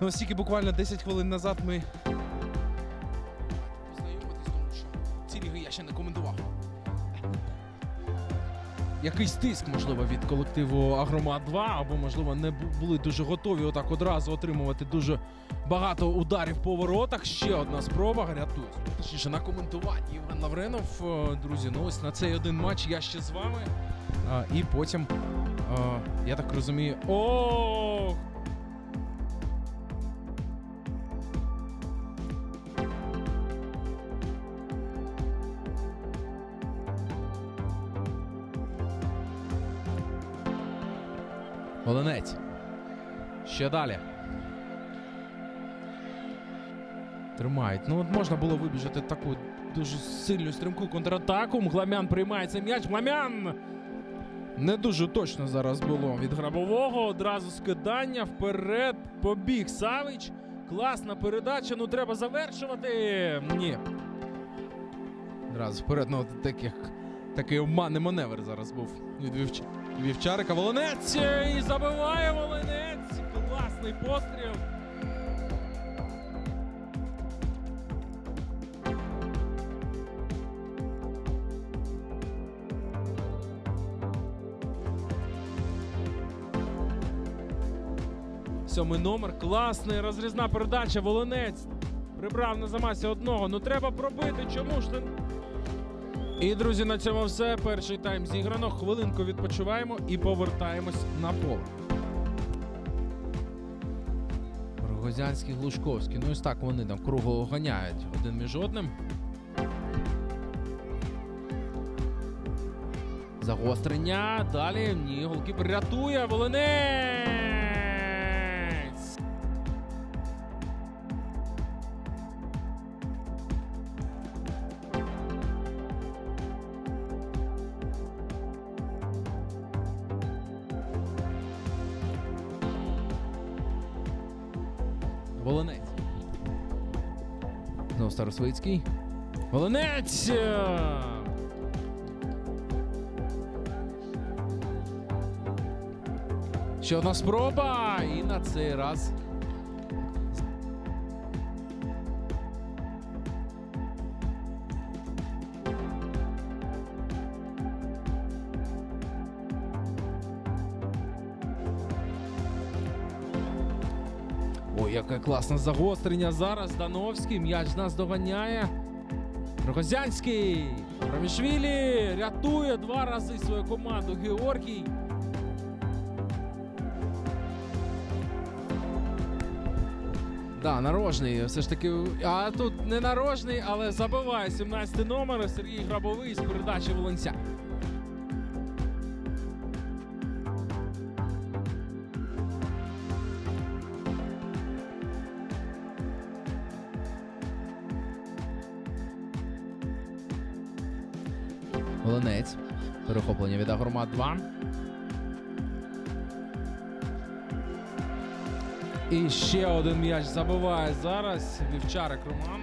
Ну, оскільки буквально 10 хвилин назад ми. Познайомитись, тому що ці ліги я ще не коментував. Якийсь тиск, можливо, від колективу Агромат 2, або, можливо, не були дуже готові отак одразу отримувати дуже багато ударів по воротах. Ще одна спроба рятує. Точніше, на коментуванні Євген Лавренов. Е, Друзі, ну ось на цей один матч я ще з вами. А, і потім, е, я так розумію, ох! Оленець. Ще далі. Тримають. Ну от можна було вибіжати таку дуже сильну стрімку контратаку. Мгламян приймає цей м'яч. Мгламян! Не дуже точно зараз було від грабового. Одразу скидання вперед. Побіг Савич. Класна передача. Ну треба завершувати. Ні. Одразу вперед. Ну, таких, такий обманний маневр зараз був від Вівч... Вівчарика. Волонець е, і забиває Волинець. Класний постріл. Сьомий номер. Класний. Розрізна передача. Волонець. Прибрав на замасі одного. Ну треба пробити. Чому ж ти? І, друзі, на цьому все. Перший тайм зіграно. Хвилинку відпочиваємо і повертаємось на поле. Рогозянський, Глушковський. Ну ось так вони там кругло ганяють один між одним. Загострення. Далі. Ні, голкіпер рятує. Волинець. Волинець. Знову Старосвицький. Волонець! Ще одна спроба. І на цей раз. Ой, яке класне загострення зараз. Дановський. М'яч нас доганяє. Рогозянський. Рамішвілі рятує два рази свою команду. Георгій. Да, нарожний. Все ж таки. А тут не нарожний, але забиває 17 номер Сергій Грабовий з передачі Волонця. Волонець. Перехоплення від Агромат 2. І ще один м'яч забиває зараз. Вівчарик Роман.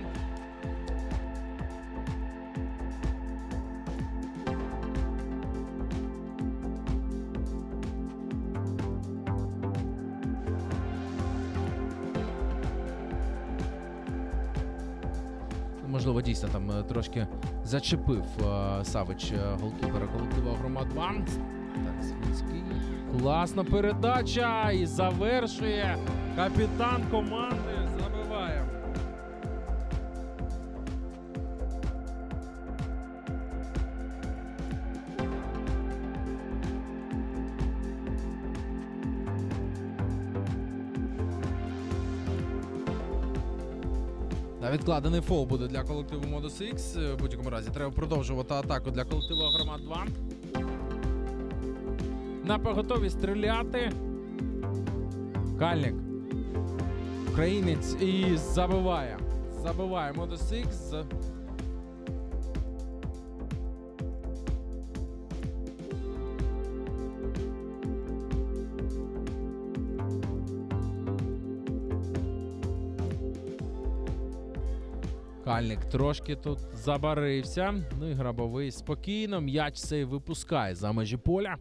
Можливо, дійсно там е, трошки зачепив е, Савич е, голкіпера колективу «Громадбан». 2. Так, Свінський. Класна передача і завершує капітан команди. Відкладений фол буде для колективу Modus X. Е, В будь-якому разі треба продовжувати атаку для колективу Агромат 2. На поготові стріляти. Кальник. Українець і забиває. Забиває Modus X. Кальник трошки тут забарився. Ну і грабовий спокійно. М'яч цей випускає за межі поля.